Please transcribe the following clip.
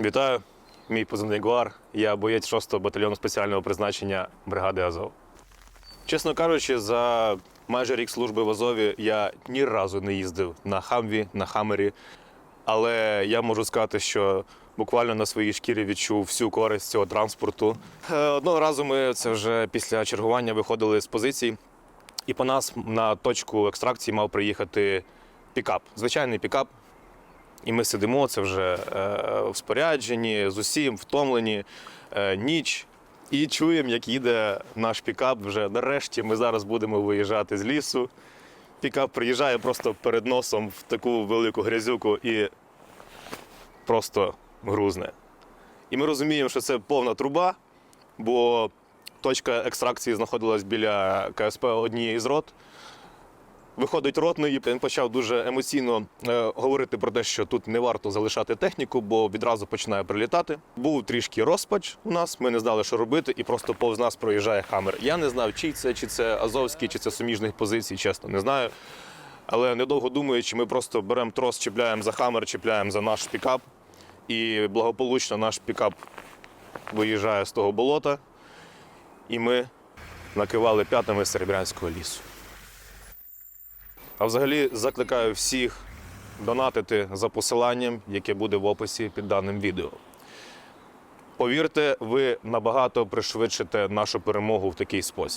Вітаю, мій позивний Гуар. Я боєць 6-го батальйону спеціального призначення бригади Азов. Чесно кажучи, за майже рік служби в Азові я ні разу не їздив на Хамві, на Хаммері. Але я можу сказати, що буквально на своїй шкірі відчув всю користь цього транспорту. Е, Одного разу ми це вже після чергування виходили з позицій, і по нас на точку екстракції мав приїхати пікап. Звичайний пікап, і ми сидимо, це вже е, в спорядженні, з усім, втомлені, е, ніч. І чуємо, як їде наш пікап. Вже нарешті ми зараз будемо виїжджати з лісу. Пікап приїжджає просто перед носом в таку велику грязюку і просто грузне. І ми розуміємо, що це повна труба, бо точка екстракції знаходилась біля КСП однієї з рот. Виходить ротний, він почав дуже емоційно е, говорити про те, що тут не варто залишати техніку, бо відразу починає прилітати. Був трішки розпач у нас, ми не знали, що робити, і просто повз нас проїжджає хамер. Я не знав, чий це, чи це Азовський, чи це суміжних позицій, чесно, не знаю. Але недовго думаючи, ми просто беремо трос, чіпляємо за хамер, чіпляємо за наш пікап. І благополучно наш пікап виїжджає з того болота, і ми накивали п'ятами Серебрянського лісу. А взагалі закликаю всіх донатити за посиланням, яке буде в описі під даним відео. Повірте, ви набагато пришвидшите нашу перемогу в такий спосіб.